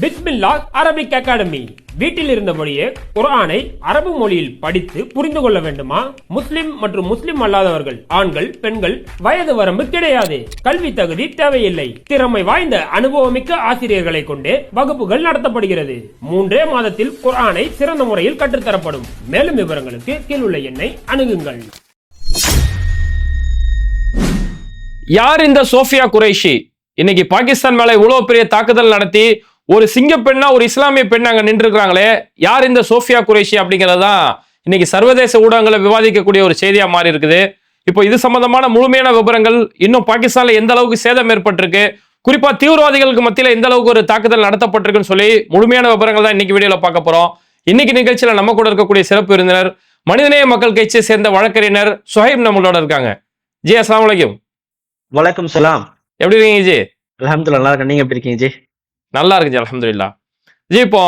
பிஸ்மில்லா Arabic academy. வீட்டில் இருந்தபடியே குர்ஆனை அரபு மொழியில் படித்து புரிந்து கொள்ள வேண்டுமா? முஸ்லிம் மற்றும் முஸ்லிம் அல்லாதவர்கள் ஆண்கள் பெண்கள் வயது வரம்பு கிடையாது. கல்வி தகுதி தேவையில்லை. திறமை வாய்ந்த அனுபவமிக்க ஆசிரியர்களை கொண்டே வகுப்புகள் நடத்தப்படுகிறது. மூன்றே மாதத்தில் குர்ஆனை சிறந்த முறையில் கற்றுத்தரப்படும். மேலும் விவரங்களுக்கு கீழுள்ள எண்ணை அணுகுங்கள். யார் இந்த சோஃபியா குரேஷி? இன்னைக்கு பாகிஸ்தான் மேல இவ்வளவு பெரிய தாக்குதல் நடத்தி ஒரு சிங்க பெண்ணா ஒரு இஸ்லாமிய பெண் அங்க நின்றுருக்காங்களே யார் இந்த சோஃபியா குறைஷி அப்படிங்கிறது தான் இன்னைக்கு சர்வதேச ஊடகங்களை விவாதிக்கக்கூடிய ஒரு செய்தியா மாறி இருக்குது. இப்போ இது சம்பந்தமான முழுமையான விவரங்கள் இன்னும் பாகிஸ்தான்ல எந்த அளவுக்கு சேதம் ஏற்பட்டிருக்கு குறிப்பா தீவிரவாதிகளுக்கு மத்தியில எந்த அளவுக்கு ஒரு தாக்குதல் நடத்தப்பட்டிருக்குன்னு சொல்லி முழுமையான விவரங்கள் தான் இன்னைக்கு வீடியோல பார்க்க போறோம். இன்னைக்கு நிகழ்ச்சியில நம்ம கூட இருக்கக்கூடிய சிறப்பு விருந்தினர் மனிதநேய மக்கள் கட்சியை சேர்ந்த வழக்கறிஞர் சுஹைப் நம்மளோட இருக்காங்க. ஜி அஸ்லாம் வலைக்கும் வணக்கம் சலாம். எப்படி இருக்கீங்க ஜி? அல்ஹம்துலில்லாஹ் நல்லா இருக்கேன். நீங்க எப்படி இருக்கீங்க ஜி? நல்லா இருக்கு அலமதுல்லா ஜி இப்போ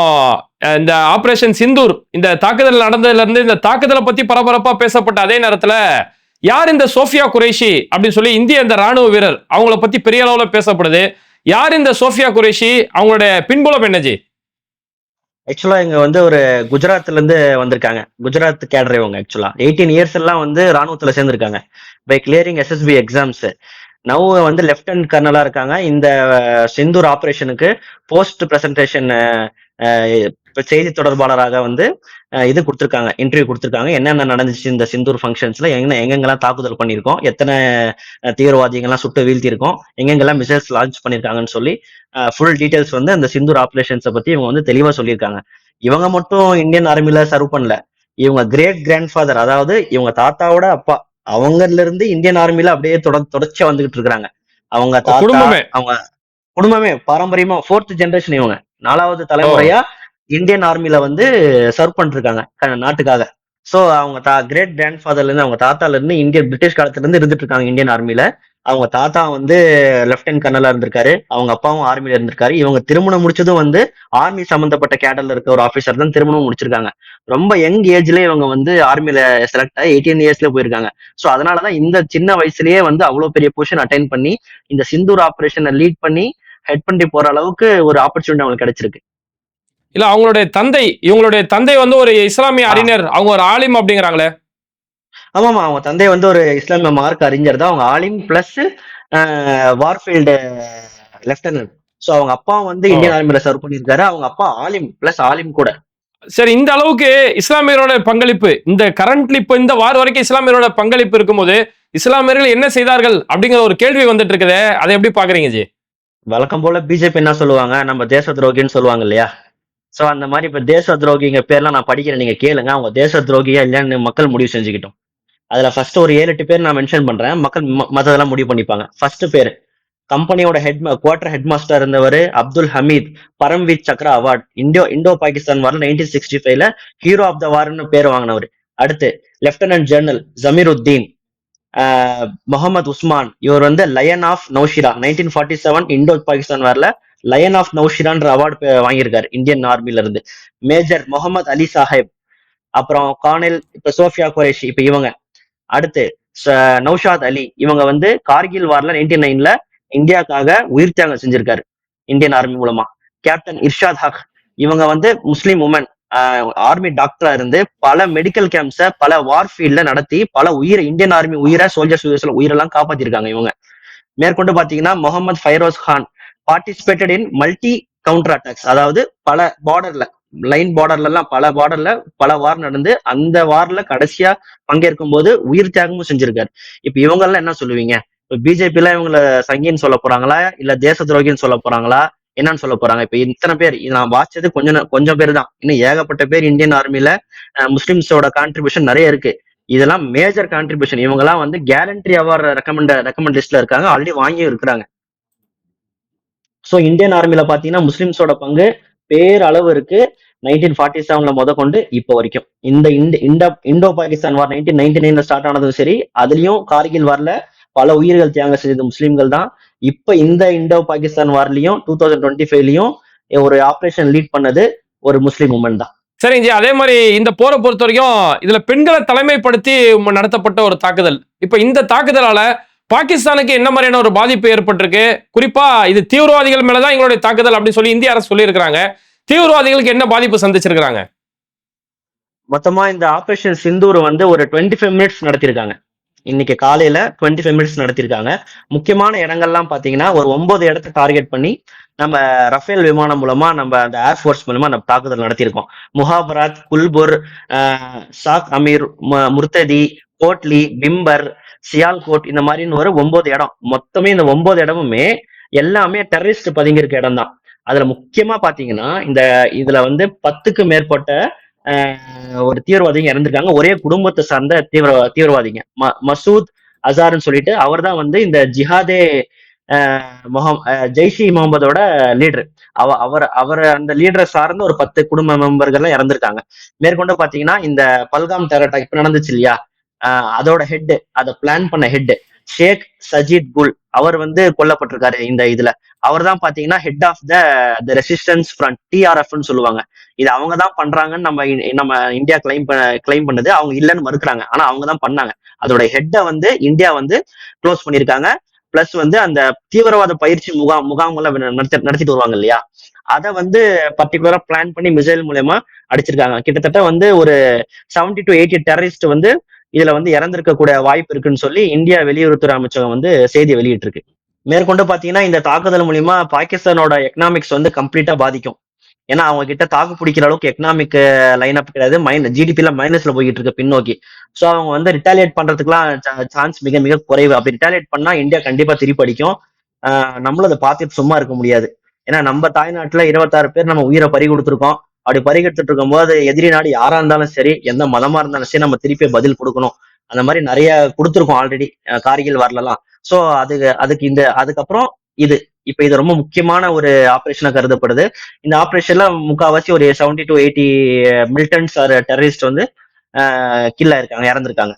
இந்த ஆப்ரேஷன் சிந்தூர் இந்த தாக்குதல் நடந்ததுலேருந்து இந்த தாக்குதலை பற்றி பரபரப்பாக பேசப்பட்ட அதே நேரத்தில் யார் இந்த சோஃபியா குரேஷி அப்படின்னு சொல்லி இந்திய இந்த ராணுவ வீரர் அவங்கள பற்றி பெரிய அளவில் பேசப்படுது. யார் இந்த சோஃபியா குரேஷி? அவங்களுடைய பின்புலம் என்னஜி ஆக்சுவலா இங்க வந்து ஒரு குஜராத்ல இருந்து வந்திருக்காங்க. குஜராத் கேடர் இவங்க ஆக்சுவலா எயிட்டீன் இயர்ஸ் எல்லாம் வந்து ராணுவத்துல சேர்ந்திருக்காங்க. By clearing SSB exams now வந்து லெப்டினன்ட் கர்னலா இருக்காங்க. இந்த செந்தூர் சிந்தூர் ஆபரேஷனுக்கு போஸ்ட் பிரசன்டேஷன் செய்தி தொடர்பாளராக வந்து இது கொடுத்துருக்காங்க. இன்டர்வியூ கொடுத்துருக்காங்க. என்னென்ன நடந்துச்சு இந்த சிந்தூர் ஃபங்க்ஷன்ஸ்ல எங்க எங்கெங்கெல்லாம் தாக்குதல் பண்ணியிருக்கோம்? எத்தனை தீவிரவாதிகள்லாம் சுட்டு வீழ்த்தியிருக்கோம்? எங்கெங்கெல்லாம் மிசைல்ஸ் லான்ச் பண்ணியிருக்காங்கன்னு சொல்லி ஃபுல் டீட்டெயில்ஸ் வந்து அந்த சிந்தூர் ஆப்ரேஷன்ஸை பத்தி இவங்க வந்து தெளிவா சொல்லியிருக்காங்க. இவங்க மட்டும் இந்தியன் ஆர்மியில சர்வ் பண்ணல. இவங்க கிரேட் கிராண்ட் ஃபாதர் அதாவது இவங்க தாத்தாவோட அப்பா. அவங்கல இருந்து இந்தியன் ஆர்மில அப்படியே தொட தொடர்ச்சியா வந்துகிட்டு இருக்காங்க அவங்க குடும்பமே. அவங்க குடும்பமே பாரம்பரியமா ஃபோர்த் ஜெனரேஷன் இவங்க. நாலாவது தலைமுறையா இந்தியன் ஆர்மில வந்து சர்வ் பண்ணிருக்காங்க நாட்டுக்காக. சோ அவங்க தா கிரேட் கிராண்ட் ஃபாதர்ல இருந்து அவங்க தாத்தால இருந்து இந்தியன் பிரிட்டிஷ் காலத்துல இருந்து இருந்துட்டு இருக்காங்க இந்தியன் ஆர்மில. அவங்க தாத்தா வந்து லெப்டினன்ட் கர்னலா இருந்திருக்காரு. அவங்க அப்பாவும் ஆர்மியில இருந்திருக்காரு. இவங்க திருமணம் முடிச்சதும் வந்து ஆர்மி சம்பந்தப்பட்ட கேடல்ல இருக்க ஒரு ஆபீசர் தான் திருமணம் முடிச்சிருக்காங்க. ரொம்ப யங் ஏஜ்ல இவங்க வந்து ஆர்மியில செலக்ட் ஆகி எயிட்டீன் இயர்ஸ்ல போயிருக்காங்க. சோ அதனாலதான் இந்த சின்ன வயசுலயே வந்து அவ்வளவு பெரிய பொசிஷன் அட்டைன் பண்ணி இந்த சிந்தூர் ஆபரேஷனை லீட் பண்ணி ஹெட் பண்ணி போற அளவுக்கு ஒரு ஆப்பர்ச்சுனிட்டி அவங்களுக்கு கிடைச்சிருக்கு. இல்ல அவங்களுடைய தந்தை இவங்களுடைய தந்தை வந்து ஒரு இஸ்லாமிய அறிஞர். அவங்க ஒரு ஆலிம் அப்படிங்கிறாங்களே. ஆமாமா அவங்க தந்தை வந்து ஒரு இஸ்லாமிய மார்க் அறிஞர் தான். அவங்க ஆலிம் பிளஸ் வார்ஃபீல்டு லெப்டினன்ட் சோ அவங்க அப்பா வந்து இந்தியன் ஆர்மில சர்வ் பண்ணியிருக்காரு. அவங்க அப்பா ஆலிம் பிளஸ் ஆலிம் கூட. சரி இந்த அளவுக்கு இஸ்லாமியரோட பங்களிப்பு இந்த கரண்ட்லி இப்போ இந்த வார வரைக்கும் இஸ்லாமியரோட பங்களிப்பு இருக்கும்போது இஸ்லாமியர்கள் என்ன செய்தார்கள் அப்படிங்கிற ஒரு கேள்வி வந்துட்டு இருக்குதே அதை எப்படி பாக்குறீங்க ஜி? வழக்கம் போல பிஜேபி என்ன சொல்லுவாங்க நம்ம தேச துரோகின்னு சொல்லுவாங்க இல்லையா? சோ அந்த மாதிரி இப்ப தேச துரோகிங்க பேர்லாம் நான் படிக்கிறேன் நீங்க கேளுங்க. அவங்க தேச துரோகியா இல்லையான்னு மக்கள் முடிவு செஞ்சுக்கிட்டோம். அதுல ஃபர்ஸ்ட் ஒரு ஏழு எட்டு பேர் நான் மென்ஷன் பண்றேன். மக்கள் மற்றதெல்லாம் மத்ததெல்லாம் முடிவு பண்ணிப்பாங்க. ஃபர்ஸ்ட் பேர். கம்பெனியோட ஹெட் குவார்டர் ஹெட் மாஸ்டர் இருந்தவர் Abdul Hameed Paramvir Chakra award Indo Indo Pakistan war nineteen sixty ஃபைவ்ல ஹீரோ ஆஃப் த வார்னு பேர் வாங்கினவர். அடுத்து லெப்டினன்ட் ஜெனரல் ஜமீருத்தீன் முகமது உஸ்மான். இவர் வந்து lion of Naushera nineteen forty seven Indo Pakistan வார்ல lion of நௌஷிரான்ற அவார்டு வாங்கியிருக்காரு இந்தியன் ஆர்மில இருந்து. மேஜர் முகமது அலி சாஹிப் அப்புறம் கானில் இப்ப சோஃபியா குரேஷி இப்ப இவங்க. அடுத்து ச- நௌஷாத் அலி. இவங்க வந்து கார்கில் வார்ல நைன்டி நைன்ல இந்தியாக்காக உயிர் தியாகம் செஞ்சிருக்காரு இந்தியன் ஆர்மி மூலமா. கேப்டன் இர்ஷாத் ஹக். இவங்க வந்து முஸ்லீம் உமன் ஆர்மி டாக்டரா இருந்து பல மெடிக்கல் கேம்ப்ஸ பல வார் ஃபீல்ட்ல நடத்தி பல உயிரை இந்தியன் ஆர்மி உயிரை சோல்ஜர்ஸ் யூஎஸ்ல உயிரெல்லாம் காப்பாத்திருக்காங்க இவங்க. மேற்கொண்டு பாத்தீங்கன்னா Mohammad Firoz Khan. Participated in multi counter attacks அதாவது பல பார்டர்ல லைன் பார்டர்ல எல்லாம் பல பார்டர்ல பல வார் நடந்து அந்த வார்ல கடைசியா பங்கேற்கும் போது உயிர் தியாகமும் செஞ்சிருக்காரு. இப்ப இவங்க எல்லாம் என்ன சொல்லுவீங்க? இப்ப பிஜேபி எல்லாம் இவங்கள சங்கின்னு சொல்ல போறாங்களா? இல்ல தேச துரோகின்னு சொல்ல போறாங்களா? என்னன்னு சொல்ல போறாங்க? இப்ப இத்தனை பேர் நான் வாசிச்சது கொஞ்சம் கொஞ்சம் பேர் தான் இன்னும் ஏகப்பட்ட பேர் இந்தியன் ஆர்மில முஸ்லிம்ஸோட கான்ட்ரிபியூஷன் நிறைய இருக்கு. இதெல்லாம் மேஜர் கான்ட்ரிபியூஷன் இவங்க எல்லாம் வந்து கேலண்ட்ரி அவார்ட் ரெக்கமெண்ட் ரெக்கமெண்ட் லிஸ்ட்ல இருக்காங்க. ஆல்ரெடி வாங்கியும் இருக்கிறாங்க. சோ இந்தியன் ஆர்மியில பாத்தீங்கன்னா முஸ்லிம்ஸோட பங்கு பேரளவு இருக்கு. நைன்டீன் ஃபார்ட்டி செவன்ல முத கொண்டு இப்போ வரைக்கும். இந்த இந்த Indo Indo Pakistan war nineteen ninety நைன்ல ஸ்டார்ட் ஆனதும் சரி அதுலயும் கார்கில் வார்ல பல உயிர்கள் தியாகம் செய்தது முஸ்லீம்கள் தான். இப்ப இந்த இண்டோ பாகிஸ்தான் வார்லயும் டூ தௌசண்ட் டுவெண்ட்டி ஃபைவ்லயும் ஒரு ஆபரேஷன் லீட் பண்ணது ஒரு முஸ்லீம் உமன் தான். சரிங்க ஜி அதே மாதிரி இந்த போரை பொறுத்த வரைக்கும் இதுல பெண்களை தலைமைப்படுத்தி நடத்தப்பட்ட ஒரு தாக்குதல். இப்ப இந்த தாக்குதலால பாகிஸ்தானுக்கு என்ன மாதிரியான ஒரு பாதிப்பு ஏற்பட்டிருக்கு? குறிப்பா இது தீவிரவாதிகள் மேலதான் எங்களுடைய தாக்குதல் அப்படின்னு சொல்லி இந்திய அரசு சொல்லியிருக்கிறாங்க. தீவிரவாதிகளுக்கு என்ன பாதிப்பு சந்திச்சிருக்கிறாங்க? மொத்தமா இந்த ஆபரேஷன் சிந்தூர் வந்து ஒரு டுவெண்ட்டி ஃபைவ் மினிட்ஸ் நடத்திருக்காங்க. இன்னைக்கு காலையில டுவெண்ட்டி ஃபைவ் மினிட்ஸ் நடத்திருக்காங்க. முக்கியமான இடங்கள்லாம் பாத்தீங்கன்னா ஒரு ஒன்பது இடத்த டார்கெட் பண்ணி நம்ம ரஃபேல் விமானம் மூலமா நம்ம அந்த ஏர்ஃபோர்ஸ் மூலமா நம்ம தாக்குதல் நடத்தியிருக்கோம். முஹாபராத் குல்புர் சாக் அமீர் முர்ததி கோட்லி பிம்பர் சியால்கோட் இந்த மாதிரின்னு ஒரு ஒன்பது இடம். மொத்தமே இந்த ஒன்பது இடமுமே எல்லாமே டெரரிஸ்ட் பதுங்கியிருக்க இடம் தான் அதுல முக்கியமா பாத்தீங்கன்னா இந்த இதுல வந்து பத்துக்கு மேற்பட்ட ஆஹ், ஒரு தீவிரவாதிங்க இறந்திருக்காங்க. ஒரே குடும்பத்தை சார்ந்த தீவிர தீவிரவாதிங்க. ம- மசூத் அசார்னு சொல்லிட்டு அவர் தான் வந்து இந்த ஜிஹாதே ஆஹ், முகம் ஜெய்ஷி முகமதோட லீடர் அவ அவர் அவர் அந்த லீடரை சார்ந்த ஒரு பத்து குடும்ப மெம்பர்கள்லாம் இறந்திருக்காங்க. மேற்கொண்டு பாத்தீங்கன்னா இந்த பல்காம் டெரர் அட்டாக் இப்ப நடந்துச்சு இல்லையா? அதோட ஹெட் அதை பிளான் பண்ண ஹெட் ஷேக் சஜித் குல் அவர் வந்து கொல்லப்பட்டிருக்காரு இந்த இதுல. அவர் தான் பாத்தீங்கன்னா head of the the resistance front டிஆர்எஃப்னு சொல்லுவாங்க. இது அவங்க தான் பண்றாங்கன்னு நம்ம இ- நம்ம இந்தியா கிளைம் கிளைம் பண்ணது. அவங்க இல்லைன்னு மறுக்கிறாங்க. ஆனா அவங்க தான் பண்ணாங்க. அதோட ஹெட்டை வந்து இந்தியா வந்து க்ளோஸ் பண்ணியிருக்காங்க. பிளஸ் வந்து அந்த தீவிரவாத பயிற்சி முகாம் முகாம்களை நடத்தி நடத்திட்டு வருவாங்க இல்லையா? அதை வந்து பர்டிகுலரா பிளான் பண்ணி மிசைல் மூலயமா அடிச்சிருக்காங்க. கிட்டத்தட்ட வந்து ஒரு 70 டு எயிட்டி டெரரிஸ்ட் வந்து இதுல வந்து இறந்திருக்கக்கூடிய வாய்ப்பு இருக்குன்னு சொல்லி இந்தியா வெளியுறவுத்துறை அமைச்சகம் வந்து செய்தி வெளியிட்டிருக்கு. மேற்கொண்டு பாத்தீங்கன்னா இந்த தாக்குதல் மூலியமா பாகிஸ்தானோட எக்கனாமிக்ஸ் வந்து கம்ப்ளீட்டா பாதிக்கும். ஏன்னா அவங்க கிட்ட தாக்கு பிடிக்கிற அளவுக்கு எக்கனாமிக் லைன் அப் கிடையாது மைன் ஜிடிபில மைனஸ்ல போயிட்டு இருக்கு பின்னோக்கி. ஸோ அவங்க வந்து ரிட்டாலியேட் பண்றதுக்குலாம் சான்ஸ் மிக மிக குறைவு. அப்படி ரிட்டாலியேட் பண்ணா இந்தியா கண்டிப்பா திருப்பி அடிக்கும். நம்மளும் அதை பார்த்துட்டு சும்மா இருக்க முடியாது. ஏன்னா நம்ம தாய்நாட்டுல இருபத்தாறு பேர் நம்ம உயிரை பறி கொடுத்துருக்கோம். அப்படி பறிகெடுத்துட்டு இருக்கும்போது எதிரி நாடு யாரா இருந்தாலும் சரி எந்த மதமா இருந்தாலும் சரி நம்ம திருப்பி பதில் கொடுக்கணும். அந்த மாதிரி நிறைய கொடுத்துருக்கோம் ஆல்ரெடி கார்கில் வரலாம் சோ அதுக்கு அதுக்கு இந்த அதுக்கப்புறம் இது. இப்ப இது ரொம்ப முக்கியமான ஒரு ஆபரேஷனா கருதப்படுது. இந்த ஆபரேஷன்ல முக்காவாசி ஒரு 70 to eighty militants or terrorist வந்து கில் ஆயிருக்காங்க இறந்துருக்காங்க.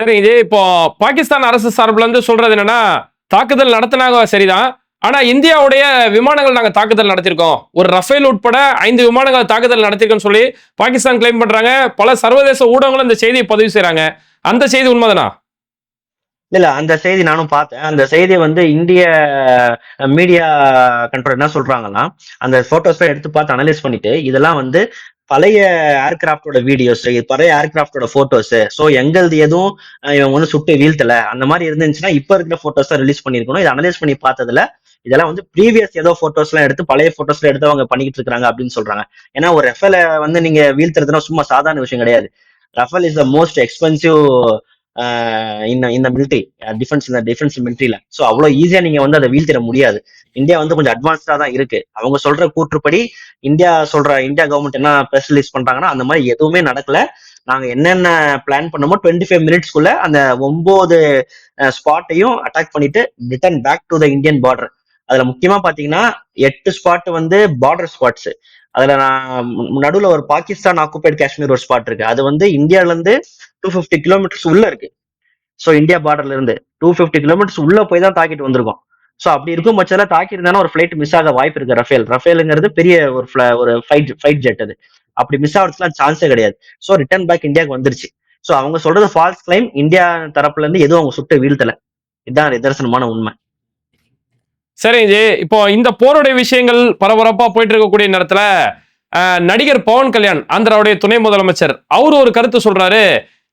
சரி இது இப்போ பாகிஸ்தான் அரசு சார்பில் இருந்து சொல்றது என்னன்னா தாக்குதல் நடத்தினாங்க சரிதான். ஆனா இந்தியாவுடைய விமானங்கள் நாங்க தாக்குதல் நடத்திருக்கோம். ஒரு ரஃபேல் உட்பட ஐந்து விமானங்கள் தாக்குதல் நடத்திருக்கோம்னு சொல்லி பாகிஸ்தான் கிளைம் பண்றாங்க. பல சர்வதேச ஊடகங்களும் இந்த செய்தியை பதிவு செய்கிறாங்க அந்த செய்தி உண்மைதானா? இல்ல அந்த செய்தி நானும் பார்த்தேன். அந்த செய்தியை வந்து இந்திய மீடியா கண்ட்ரோல் என்ன சொல்றாங்கன்னா அந்த போட்டோஸ் எடுத்து பார்த்து அனலைஸ் பண்ணிட்டு இதெல்லாம் வந்து பழைய ஏர்கிராஃப்டோட வீடியோஸ் பழைய ஏர்கிராஃப்டோட போட்டோஸ் ஸோ எங்களது எதுவும் இவங்க வந்து சுட்டு வீழ்த்தல. அந்த மாதிரி இருந்துச்சுன்னா இப்ப இருக்கிற போட்டோஸ் ரிலீஸ் பண்ணிருக்கணும். இதை அனலைஸ் பண்ணி பார்த்ததுல இதெல்லாம் வந்து ப்ரீவியஸ் ஏதோ போட்டோஸ் எல்லாம் எடுத்து பழைய போட்டோஸ்ல எடுத்து அவங்க பண்ணிக்கிட்டு இருக்காங்க அப்படின்னு சொல்றாங்க. ஏன்னா ஒரு ரெஃபேல வந்து நீங்க வீழ்த்துறதுனா சும்மா சாதாரண விஷயம் கிடையாது. Rafale is the most expensive இந்த இந்த மிலிட்ரி டிஃபென்ஸ் இந்த டிஃபென்ஸ் மிலிட்ரியில ஸோ அவ்வளோ ஈஸியா நீங்க வந்து அதை வீழ்த்திட முடியாது. இந்தியா வந்து கொஞ்சம் அட்வான்ஸ்டா தான் இருக்கு. அவங்க சொல்ற கூற்றுப்படி இந்தியா சொல்ற இந்தியா கவர்மெண்ட் என்ன ப்ரெஸ் ரிலீஸ் பண்றாங்கன்னா அந்த மாதிரி எதுவுமே நடக்கல. நாங்க என்னென்ன பிளான் பண்ணமோ டுவெண்ட்டி ஃபைவ் மினிட்ஸ்க்குள்ள அந்த ஒன்பது ஸ்பாட்டையும் அட்டாக் பண்ணிட்டு return back to the Indian border அதுல முக்கியமா பாத்தீங்கன்னா எட்டு ஸ்பாட் வந்து பார்டர் ஸ்பாட்ஸ் அதுல நான் நடுவுல ஒரு பாகிஸ்தான் ஆக்குபைடு காஷ்மீர் ஒரு ஸ்பாட் இருக்கு. அது வந்து இந்தியால இருந்து டூ ஃபிஃப்டி கிலோமீட்டர்ஸ் உள்ள இருக்கு. ஸோ இந்தியா பார்டர்ல இருந்து டூ ஃபிஃப்டி கிலோமீட்டர்ஸ் உள்ள போய் தான் தாக்கிட்டு வந்திருக்கோம். ஸோ அப்படி இருக்கும் பட்சத்தில் தாக்கி இருந்தாலும் ஒரு ஃபிளைட் மிஸ் ஆக வாய்ப்பு இருக்கு ரஃபேல். ரஃபேலுங்கிறது பெரிய ஒரு ஒரு ஃபைட் ஃபைட் ஜெட் அது. அப்படி மிஸ் ஆகிறதுக்குலாம் சான்ஸே கிடையாது. ஸோ ரிட்டர்ன் பேக் இந்தியாவுக்கு வந்துருச்சு. ஸோ அவங்க சொல்றது ஃபால்ஸ் கிளைம் இந்தியா தரப்புல இருந்து எதுவும் அவங்க சுட்டு வீழ்த்தல. இதுதான் நிதர்சனமான உண்மை. சரி ஜி இப்போ இந்த போருடைய விஷயங்கள் பரபரப்பா போயிட்டு இருக்கக்கூடிய நேரத்துல நடிகர் பவன் கல்யாண் ஆந்திராவுடைய துணை முதலமைச்சர் அவர் ஒரு கருத்து சொல்றாரு.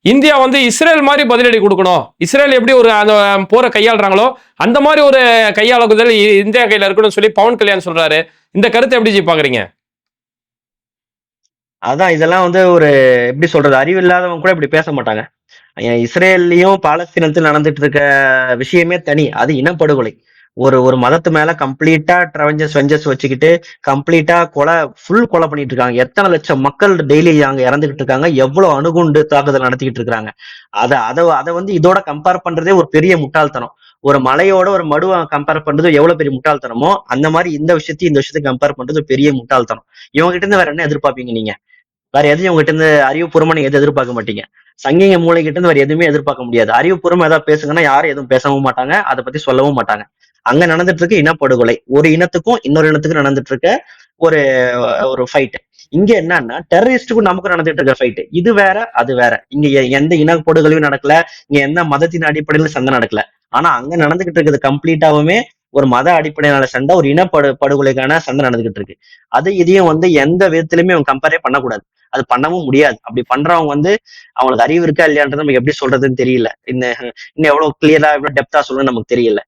இந்தியா வந்து இஸ்ரேல் மாதிரி பதிலடி கொடுக்கணும். இஸ்ரேல் எப்படி ஒரு அந்த போரை கையாளுறாங்களோ அந்த மாதிரி ஒரு கையாளுதல் இ- இந்தியா கையில இருக்கணும்னு சொல்லி பவன் கல்யாண் சொல்றாரு. இந்த கருத்தை எப்படி ஜி பாக்குறீங்க? அதான் இதெல்லாம் வந்து ஒரு எப்படி சொல்றது அறிவு இல்லாதவங்க கூட இப்படி பேச மாட்டாங்க. இஸ்ரேல்லையும் பாலஸ்தீனத்தில் நடந்துட்டு இருக்க விஷயமே தனி அது இனப்படுகொலை. ஒரு ஒரு மதத்து மேல கம்ப்ளீட்டா ட்ரவஞ்சஸ் வெஞ்சஸ் வச்சுக்கிட்டு கம்ப்ளீட்டா கொலை ஃபுல் கொலை பண்ணிட்டு இருக்காங்க. எத்தனை லட்சம் மக்கள் டெய்லி அங்க இறந்துகிட்டு இருக்காங்க. எவ்வளவு அணுகுண்டு தாக்குதல் நடத்திக்கிட்டு இருக்காங்க. அதை அதை அதை வந்து இதோட கம்பேர் பண்றதே ஒரு பெரிய முட்டாள்தனம். ஒரு மலையோட ஒரு மடுவை கம்பேர் பண்றது எவ்வளவு பெரிய முட்டாள்தனமோ அந்த மாதிரி இந்த விஷயத்தையும் இந்த விஷயத்தை கம்பேர் பண்றது பெரிய முட்டாள்தனம். இவங்க கிட்ட இருந்து வேற என்ன எதிர்பார்ப்பீங்க நீங்க? வேற எதையும் உங்ககிட்ட இருந்து அறிவுபூர்வமா நீங்க எதுவும் எதிர்பார்க்க மாட்டீங்க. சங்கிங்க மூளை கிட்ட இருந்து வேற எதுவுமே எதிர்பார்க்க முடியாது. அறிவுபூர்வமா ஏதாவது பேசுங்கன்னா யாரும் எதுவும் பேசவும் மாட்டாங்க. அதை பத்தி சொல்லவும் மாட்டாங்க. அங்க நடந்துட்டு இருக்கு இனப்படுகொலை ஒரு இனத்துக்கும் இன்னொரு இனத்துக்கும் நடந்துட்டு இருக்க ஒரு ஒரு ஃபைட் இங்க என்னன்னா டெரரிஸ்டுக்கும் நமக்கும் நடந்துட்டு இருக்க ஃபைட் இது வேற அது வேற. இங்க எ- எந்த இனப்படுகொலையும் நடக்கல. இங்க எந்த மதத்தின் அடிப்படையில சண்டை நடக்கல. ஆனா அங்க நடந்துகிட்டு இருக்கிறது கம்ப்ளீட்டாவுமே ஒரு மத அடிப்படையிலான சண்டை ஒரு இனப்படு படுகொலைக்கான சண்டை நடந்துகிட்டு இருக்கு. அது இதையும் வந்து எந்த விதத்திலுமே அவங்க கம்பேரே பண்ணக்கூடாது. அது பண்ணவும் முடியாது. அப்படி பண்றவங்க வந்து அவங்களுக்கு அறிவு இருக்கா இல்லையான்றது நமக்கு எப்படி சொல்றதுன்னு தெரியல. இன்னும் இன்னும் எவ்வளவு கிளியரா எவ்வளவு டெப்தா சொல்லணும்னு நமக்கு தெரியல.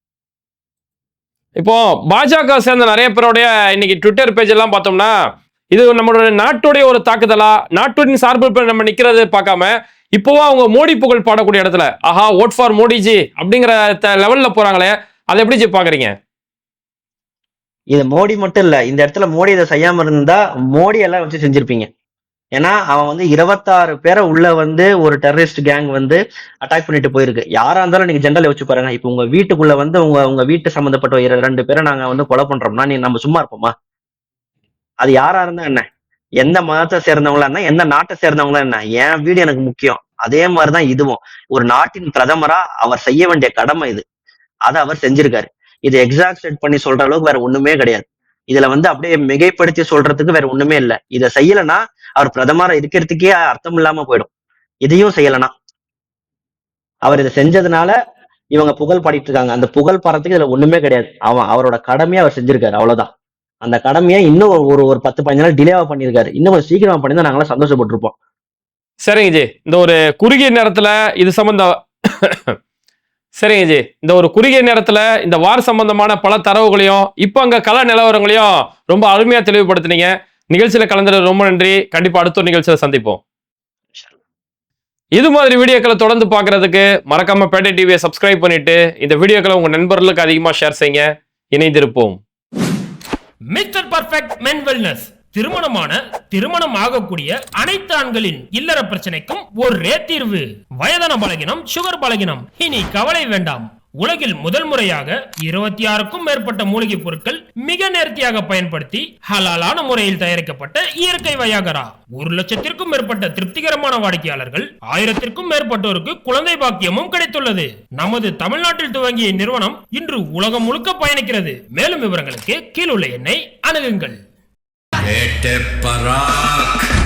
இப்போ பாஜக சேர்ந்த நிறைய பேருடைய இன்னைக்கு ட்விட்டர் பேஜ் எல்லாம் பார்த்தோம்னா இது நம்மளுடைய நாட்டுடைய ஒரு தாக்குதலா நாட்டின் சார்பு நம்ம நிக்கிறது பார்க்காம இப்போவும் அவங்க மோடி புகழ் பாடக்கூடிய இடத்துல ஆஹா ஓட் ஃபார் மோடிஜி அப்படிங்கிற லெவல்ல போறாங்களே அதை எப்படி ஜி பாக்குறீங்க? இது மோடி மட்டும் இல்ல இந்த இடத்துல மோடி இதை செய்யாம இருந்தா மோடி எல்லாம் வச்சு செஞ்சிருப்பீங்க. ஏன்னா அவன் வந்து இருபத்தாறு பேரை உள்ள வந்து ஒரு டெரரிஸ்ட் கேங் வந்து அட்டாக் பண்ணிட்டு போயிருக்கு. யாரா இருந்தாலும் நீங்க ஜென்ரல் வச்சு பாருங்க. இப்போ உங்க வீட்டுக்குள்ள வந்து உங்க உங்க வீட்டு சம்பந்தப்பட்ட ரெண்டு பேரை நாங்க வந்து கொலை பண்றோம்னா நீ நம்ம சும்மா இருப்போமா? அது யாரா இருந்தா என்ன? எந்த மதத்தை சேர்ந்தவங்களா என்ன எந்த நாட்டை சேர்ந்தவங்களா என்ன என் வீடு எனக்கு முக்கியம். அதே மாதிரிதான் இதுவும். ஒரு நாட்டின் பிரதமரா அவர் செய்ய வேண்டிய கடமை இது. அதை அவர் செஞ்சிருக்காரு. இது எக்ஸாக்ட் பண்ணி சொல்ற அளவுக்கு வேற ஒண்ணுமே கிடையாது. இதுல வந்து அப்படியே மிகைப்படுத்தி சொல்றதுக்கு வேற ஒண்ணுமே இல்ல. இதை செய்யலைன்னா அவர் பிரதமரா இருக்கிறதுக்கே அர்த்தம் இல்லாம போயிடும். இதையும் செய்யலைன்னா. அவர் இதை செஞ்சதுனால இவங்க புகழ் பாடிட்டு இருக்காங்க. அந்த புகழ் பாடுறதுக்கு இதுல ஒண்ணுமே கிடையாது. அவன் அவரோட கடமையை அவர் செஞ்சிருக்காரு. அவ்வளவுதான். அந்த கடமையை இன்னும் ஒரு- ஒரு பத்து பதினஞ்சு நாள் டிலேவா பண்ணியிருக்காரு. இன்னும் கொஞ்சம் சீக்கிரமா பண்ணியிருந்தா நாங்களாம் சந்தோஷப்பட்டிருப்போம். சரிங்க ஜி. இந்த ஒரு குறுகிய நேரத்துல இது சம்பந்தம் சரிங்க ஜி. இந்த ஒரு குறுகிய நேரத்தில் இந்த வார் சம்பந்தமான பல தரவுகளையும் இப்போ அங்கே கள நிலவரங்களையும் ரொம்ப அருமையாக தெளிவுபடுத்தினீங்க. நிகழ்ச்சியில் கலந்துட ரொம்ப நன்றி. கண்டிப்பாக அடுத்த நிகழ்ச்சியில் சந்திப்போம். இது மாதிரி வீடியோக்களை தொடர்ந்து பார்க்கறதுக்கு மறக்காம பேட்டை டிவியை சப்ஸ்கிரைப் பண்ணிட்டு இந்த வீடியோக்களை உங்க நண்பர்களுக்கு அதிகமாக ஷேர் செய்யுங்க. இணைந்திருப்போம். Mister perfect men wellness. திருமணமான திருமணம் ஆகக்கூடிய அனைத்து ஆண்களின் இல்லற பிரச்சனைக்கும் ஒரே தீர்வு. வயதான பலகினம் சுகர் பலகினம். இனி கவலை வேண்டாம். உலகில் முதல் முறையாக இருபத்தி ஆறுக்கும் மேற்பட்ட மூலிகை பொருட்கள் மிக நேர்த்தியாக பயன்படுத்தி ஹலாலான முறையில் தயாரிக்கப்பட்ட இயற்கை வயாகரா. ஒரு லட்சத்திற்கும் மேற்பட்ட திருப்திகரமான வாடிக்கையாளர்கள் ஆயிரத்திற்கும் மேற்பட்டோருக்கு குழந்தை பாக்கியமும் கிடைத்துள்ளது. நமது தமிழ்நாட்டில் துவங்கிய நிறுவனம் இன்று உலகம் முழுக்க பயணிக்கிறது. மேலும் விவரங்களுக்கு கீழுள்ள எண்ணை அணுகுங்கள். Hätte Barack.